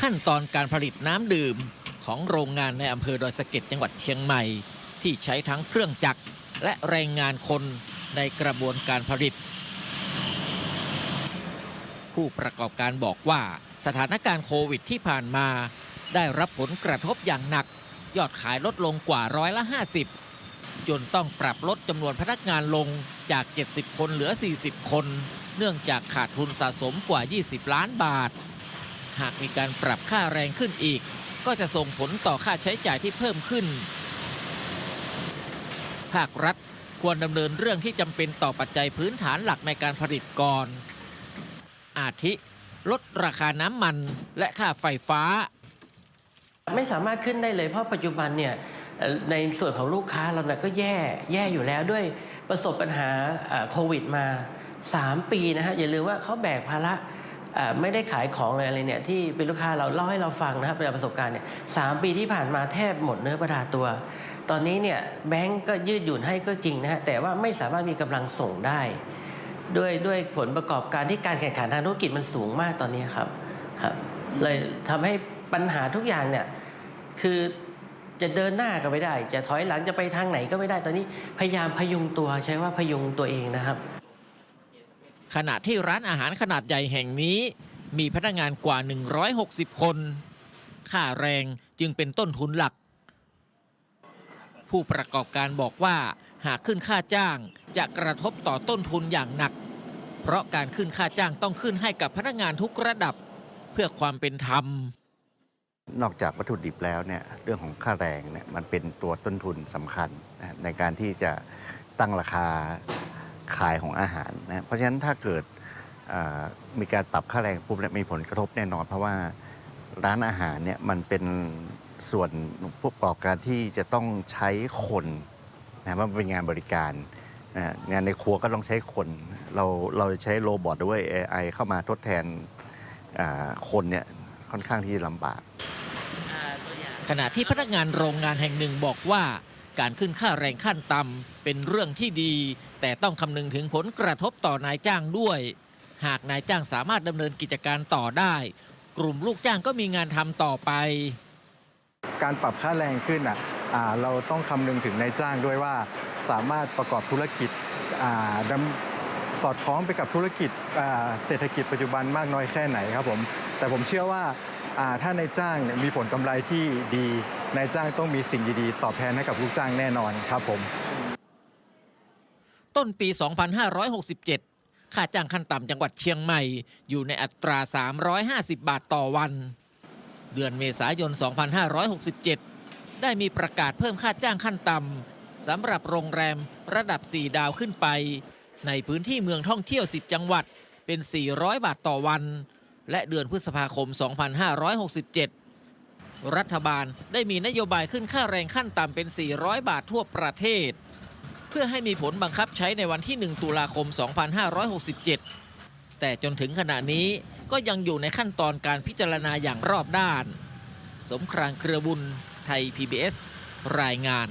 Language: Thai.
ขั้นตอนการผลิตน้ำดื่มของโรงงานในอำเภอดอยสะเก็ดจังหวัดเชียงใหม่ ที่ใช้ทั้งเครื่องจักรและแรงงานคนในกระบวนการผลิต ผู้ประกอบการบอกว่าสถานการณ์โควิดที่ผ่านมา ได้รับผลกระทบอย่างหนัก ยอดขายลดลงกว่าร้อยละ 50 จนต้องปรับลดจำนวนพนักงานลงจาก 70 คนเหลือ 40 คน เนื่องจากขาดทุนสะสมกว่า 20 ล้านบาท หากมีการปรับค่าแรงขึ้นอีก ก็จะส่งผลต่อค่าใช้จ่ายที่เพิ่มขึ้น ภาครัฐควรดำเนินเรื่องที่จำเป็นต่อปัจจัยพื้นฐานหลักในการผลิตก่อน อาทิลดราคาน้ำมันและค่าไฟฟ้า ไม่สามารถขึ้นได้เลยเพราะปัจจุบันเนี่ยในส่วนของลูกค้าเราเนี่ยก็แย่แย่อยู่แล้วด้วยประสบปัญหาโควิดมา 3 ปีนะฮะอย่าลืมว่าเขาแบกภาระ ไม่ได้ขายของเลยอะไรเนี่ยที่เป็นลูกค้าเราเล่าให้เราฟังนะครับเป็นประสบการณ์เนี่ยสามปีที่ผ่านมาแทบหมดเนื้อประดาตัว ตอนนี้เนี่ยแบงก์ก็ยืดหยุ่นให้ก็จริงนะฮะแต่ว่าไม่สามารถมีกำลังส่งได้ ด้วยด้วยผลประกอบการที่การแข่งขันทางธุรกิจมันสูงมากตอนนี้ครับครับเลยทำให้ปัญหาทุกอย่างเนี่ยคือจะเดินหน้าก็ไม่ได้ จะถอยหลังจะไปทางไหนก็ไม่ได้ตอนนี้พยายามพยุงตัวใช้ว่าพยุงตัวเองนะครับ ขณะที่ร้านอาหารขนาดใหญ่แห่งนี้ มีพนักงานกว่า 160 คน ค่าแรงจึงเป็นต้นทุนหลัก ผู้ประกอบการบอกว่า หากขึ้นค่าจ้างจะกระทบต่อต้นทุนอย่างหนัก เพราะการขึ้นค่าจ้างต้องขึ้นให้กับพนักงานทุกระดับ เพื่อความเป็นธรรม นอกจากวัตถุดิบแล้วเนี่ยเรื่องของค่าแรงเนี่ยมันเป็นตัวต้นทุนสำคัญนะในการที่จะตั้งราคา ขายของอาหารนะเพราะฉะนั้นถ้าเกิดมีการปรับค่าแรงปุ๊บเนี่ยมีผลกระทบแน่นอน เพราะว่าร้านอาหารเนี่ยมันเป็นส่วนผู้ประกอบการที่จะต้องใช้คนนะมันเป็นงานบริการนะงานในครัวก็ต้องใช้คน เราเราใช้โรบอทด้วย AI เข้ามาทดแทนคนเนี่ยค่อนข้างที่ลำบากขณะที่พนักงานโรงงานแห่งหนึ่งบอกว่า การขึ้นค่าแรงขั้นต่ำเป็นเรื่องที่ดี แต่ต้องคำนึงถึงผลกระทบต่อนายจ้างด้วย หากนายจ้างสามารถดำเนินกิจการต่อได้ กลุ่มลูกจ้างก็มีงานทำต่อไป การปรับค่าแรงขึ้นอะอ่าเราต้องคำนึงถึงนายจ้างด้วยว่าสามารถประกอบธุรกิจอ่าดำสอดคล้องไปกับธุรกิจอ่าเศรษฐกิจปัจจุบันมากน้อยแค่ไหนครับผมแต่ผมเชื่อว่าอ่า ถ้านายจ้างมีผลกำไรที่ดีนายจ้างต้องมีสิ่งดีๆ ตอบแทนให้กับลูกจ้างแน่นอนครับผม ต้นปี 2567 ค่าจ้างขั้นต่ำจังหวัดเชียงใหม่ อยู่ในอัตรา 350 บาทต่อวัน เดือนเมษายน 2567 ได้มีประกาศเพิ่มค่าจ้างขั้นต่ำสำหรับโรงแรมระดับ 4 ดาวขึ้นไป ในพื้นที่เมืองท่องเที่ยว 10 จังหวัดเป็น 400 บาทต่อวัน และเดือนพฤษภาคม 2567 รัฐบาลได้มีนโยบายขึ้นค่าแรงขั้นต่ำเป็น 400 บาททั่วประเทศ เพื่อให้มีผลบังคับใช้ในวันที่ 1 ตุลาคม 2567 แต่จนถึงขณะนี้ก็ยังอยู่ในขั้นตอนการพิจารณาอย่างรอบด้าน สมครางเครือบุญไทย PBS รายงาน